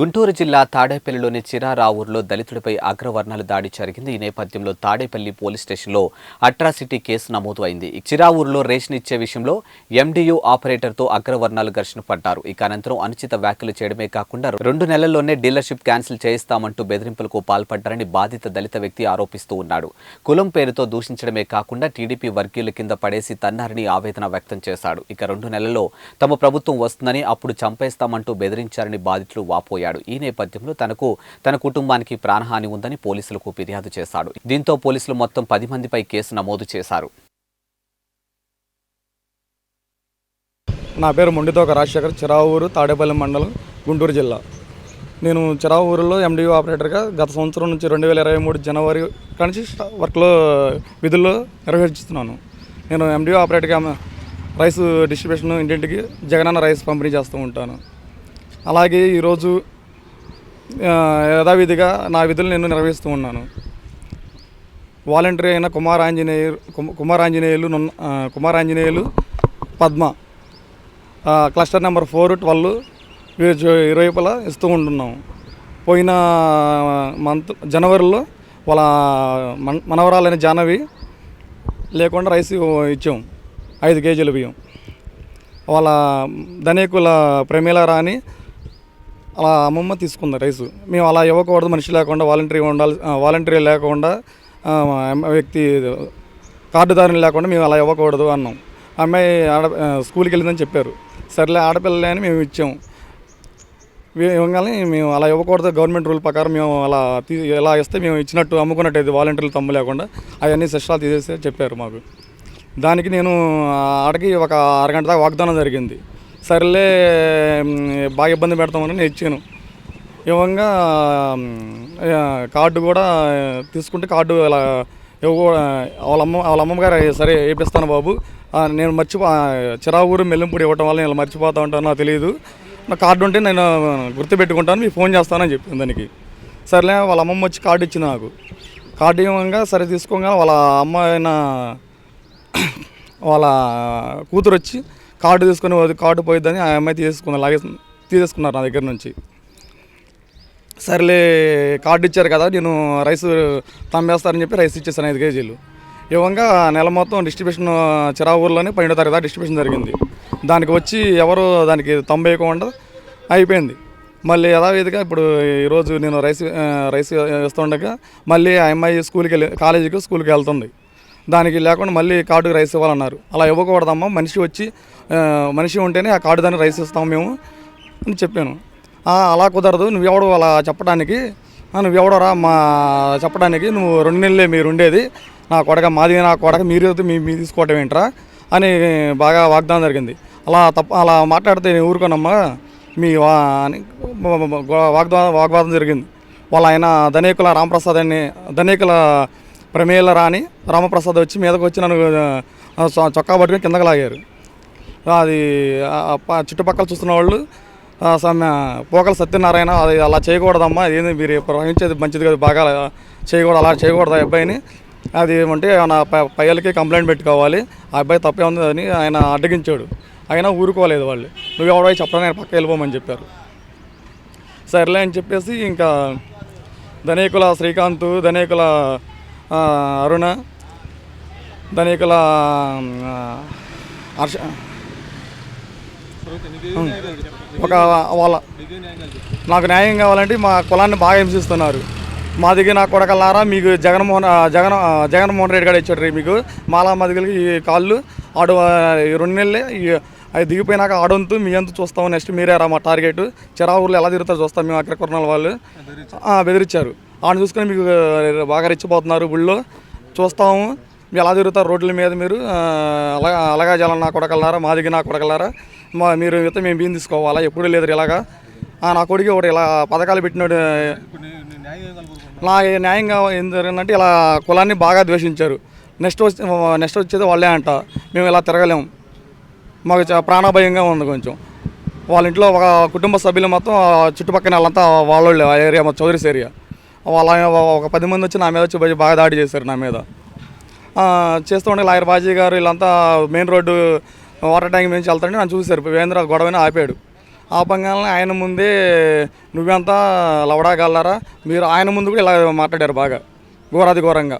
గుంటూరు జిల్లా తాడేపల్లిలోని చిరారావూరులో దళితుడిపై అగ్రవర్ణాలు దాడి జరిగింది. ఈ నేపథ్యంలో తాడేపల్లి పోలీస్ స్టేషన్లో అట్రాసిటీ కేసు నమోదు అయింది చిరా చిరావూరులో రేషన్ ఇచ్చే విషయంలో ఎండియూ ఆపరేటర్తో అగ్రవర్ణాలు ఘర్షణ పడ్డారు. ఇక అనంతరం అనుచిత వ్యాఖ్యలు చేయడమే కాకుండా రెండు నెలల్లోనే డీలర్షిప్ క్యాన్సిల్ చేయిస్తామంటూ బెదిరింపులకు పాల్పడ్డారని బాధిత దళిత వ్యక్తి ఆరోపిస్తూ ఉన్నాడు. కులం పేరుతో దూషించడమే కాకుండా టీడీపీ వర్గీయుల కింద పడేసి తన్నారని ఆవేదన వ్యక్తం చేశాడు. ఇక రెండు నెలల్లో తమ ప్రభుత్వం వస్తుందని అప్పుడు చంపేస్తామంటూ బెదిరించారని బాధితులు వాపోయాడు ఈ నేపథ్యంలో తనకు తన కుటుంబానికి ప్రాణహాని ఉందని పోలీసులకు ఫిర్యాదు చేశాడు. దీంతో పోలీసులు మొత్తం పది మందిపై కేసు నమోదు చేశారు. నా పేరు మొండితోక రాజశేఖర్ చిరావూరు తాడేపల్లి మండలం గుంటూరు జిల్లా. నేను చిరావూరులో ఎండియూ ఆపరేటర్గా గత సంవత్సరం నుంచి రెండు వేల ఇరవై మూడు జనవరి నుంచి వర్క్లో విధుల్లో నిర్వహిస్తున్నాను. నేను ఎండియూ ఆపరేటర్గా రైస్ డిస్ట్రిబ్యూషన్ ఇంటింటికి జగనన్న రైస్ పంపిణీ చేస్తూ ఉంటాను. అలాగే ఈరోజు యథావిధిగా నా విధులు నేను నిర్వహిస్తూ ఉన్నాను. వాలంటరీ అయిన కుమార్ ఆంజనేయులు కుమ- కుమార్ ఆంజనేయులు నున్న- Kumar Anjaneyulu Padma cluster number four twelve ఇరువైపుల ఇస్తూ ఉంటున్నాం పోయిన మంత్ జనవరిలో వాళ్ళ మన మనవరాలైన జాహ్నవి లేకుండా రైస్ ఇచ్చాం. ఐదు కేజీల బియ్యం. వాళ్ళ ధనికుల ప్రమీల రాణి అలా అమ్మమ్మ తీసుకుంది రైసు. మేము అలా ఇవ్వకూడదు మనిషి లేకుండా వాలంటరీ ఉండాలి వాలంటరీ లేకుండా వ్యక్తి కార్డుదారుని లేకుండా మేము అలా ఇవ్వకూడదు అన్నాం. అమ్మాయి ఆడ స్కూల్కి వెళ్ళిందని చెప్పారు. సర్లే ఆడపిల్లలే అని మేము ఇచ్చాము ఇవ్వగానే మేము అలా ఇవ్వకూడదు గవర్నమెంట్ రూల్ ప్రకారం మేము అలా తీ ఎలా ఇస్తే మేము ఇచ్చినట్టు అమ్ముకున్నట్టు అయితే వాలంటీర్లు తమ్ము లేకుండా. అవన్నీ శిక్షాలు తీసేసి చెప్పారు మాకు. దానికి నేను ఆడకి ఒక అరగంట దాకా వాగ్దానం జరిగింది. సరేలే బాగా ఇబ్బంది పెడతామని నేను ఇచ్చాను. ఇవ్వంగా కార్డు కూడా తీసుకుంటే కార్డు ఇలా ఇవ్వ వాళ్ళ అమ్మ వాళ్ళ అమ్మమ్మ గారు సరే వేపిస్తాను బాబు. నేను మర్చిపో చిరావూరు మెల్లింపూడి ఇవ్వటం వల్ల నేను మర్చిపోతా ఉంటాను నాకు తెలియదు నా కార్డు ఉంటే నేను గుర్తుపెట్టుకుంటాను మీకు ఫోన్ చేస్తానని చెప్పింది దానికి. సర్లే వాళ్ళ అమ్మమ్మ వచ్చి కార్డు ఇచ్చింది నాకు. కార్డు ఇవ్వంగా సరే తీసుకోగా వాళ్ళ అమ్మ అయిన వాళ్ళ కూతురు వచ్చి కార్డు తీసుకొని కార్డు పోయిద్దని ఆ అమ్మాయి తీసుకుని లాగే తీసేసుకున్నారు నా దగ్గర నుంచి. సర్లే కార్డు ఇచ్చారు కదా నేను రైస్ తమ్మేస్తారని చెప్పి రైస్ ఇచ్చేసాను ఐదు కేజీలు. ఇవ్వంగా నెల మొత్తం డిస్ట్రిబ్యూషన్ చిరావూరులోనే పన్నెండో తారీఖు డిస్ట్రిబ్యూషన్ జరిగింది. దానికి వచ్చి ఎవరు దానికి తమ్మేయకుండా అయిపోయింది. మళ్ళీ యథావిధిగా ఇప్పుడు ఈరోజు నేను రైస్ రైస్ ఇస్తుండగా మళ్ళీ ఆ అమ్మాయి స్కూల్కి వెళ్ళి కాలేజీకి స్కూల్కి వెళ్తుంది. దానికి లేకుండా మళ్ళీ కార్డు రైస్ ఇవ్వాలన్నారు. అలా ఇవ్వకూడదమ్మా. మనిషి వచ్చి మనిషి ఉంటేనే ఆ కార్డు దాన్ని రైస్ ఇస్తాం మేము అని చెప్పాను. అలా కుదరదు. నువ్వెవడు అలా చెప్పడానికి నువ్వు ఎవడరా మా చెప్పడానికి నువ్వు రెండు నెలలే మీరు ఉండేది. నా కొడక మాది నా కొడక మీరు మీ మీ తీసుకోవటం ఏంట్రా అని బాగా వాగ్దానం జరిగింది. అలా తప్ప అలా మాట్లాడితే నేను ఊరుకోనమ్మా. మీ వా అని వాగ్దానం వాగ్వాదం జరిగింది. వాళ్ళ ఆయన ధనేకుల రామప్రసాద్ అని ధనేకుల ప్రమేల రాణి రామప్రసాద్ వచ్చి మీదకు వచ్చి నన్ను చొక్కా పట్టుకుని కిందకు లాగారు. అది చుట్టుపక్కల చూస్తున్న వాళ్ళు పోకల సత్యనారాయణ అది అలా చేయకూడదమ్మా ఏంది మీరు ప్రవహించేది మంచిది కాదు బాగా చేయకూడదు అలా చేయకూడదు ఆ అబ్బాయిని. అది ఏమంటే నా పైలకి కంప్లైంట్ పెట్టుకోవాలి ఆ అబ్బాయి తప్పే ఉంది అని ఆయన అడ్డగించాడు. అయినా ఊరుకోలేదు వాళ్ళు. నువ్వు ఎవడో చెప్పడం నేను పక్క వెళ్ళిపోమని చెప్పారు. సర్లే అని చెప్పేసి ఇంకా ధనేకుల శ్రీకాంత్ ధనేకుల అరుణ దాని యొక్క హర్ష ఒక వాళ్ళ నాకు న్యాయం కావాలంటే మా కులాన్ని బాగా హింసిస్తున్నారు. మా దగ్గర నా కొడకల్లారా మీకు జగన్మోహన్ జగన్ జగన్మోహన్ రెడ్డి గారు ఇచ్చాడు మీకు. మాలా మదిగలకి ఈ కాళ్ళు ఆడు ఈ రెండు నెలలే అవి దిగిపోయినాక ఆడొంతు మీ అంతా చూస్తాం నెక్స్ట్ మీరే రా మా టార్గెట్. చిరావూరులో ఎలా తిరుగుతారో చూస్తాం మేము అక్కడ కొరణాల వాళ్ళు. బెదిరించారు. ఆడ చూసుకొని మీకు బాగా రెచ్చిపోతున్నారు గుళ్ళో. చూస్తాము. మీరు ఎలా తిరుగుతారు రోడ్ల మీద మీరు? అలా అలాగా జలం నా కొడకల్లారా? మా దగ్గర నా కొడకల్లారా? మా మీరు అయితే మేము బియ్యం తీసుకోవాలా? ఎప్పుడు లేదు ఇలాగా. నా కొడుకు ఒకటి ఇలా పథకాలు పెట్టినాడు. నా న్యాయంగా ఏం జరిగిందంటే ఇలా కులాన్ని బాగా ద్వేషించారు. నెక్స్ట్ వచ్చి నెక్స్ట్ వచ్చేది వాళ్ళే అంట. మేము ఇలా తిరగలేము. మాకు ప్రాణభయంగా ఉంది కొంచెం. వాళ్ళ ఇంట్లో ఒక కుటుంబ సభ్యులు మొత్తం చుట్టుపక్కన చుట్టుపక్కల వాళ్ళంతా వాళ్ళోళ్ళే ఆ ఏరియా మా చౌదరీస్ ఏరియా. వాళ్ళ ఒక పది మంది వచ్చి నా మీద వచ్చి బాగా- దాడి చేశారు నా మీద. చేస్తూ ఉండే లాయర్ బాజీ గారు వీళ్ళంతా మెయిన్ రోడ్డు వాటర్ ట్యాంక్ నుంచి వెళ్తారని నన్ను చూశారు. వేంద్ర గొడవని ఆపాడు. ఆపంగానే ఆయన ముందే నువ్వెంత లవడాగలరా? మీరు ఆయన ముందు కూడా ఇలా మాట్లాడారు బాగా ఘోరాది ఘోరంగా.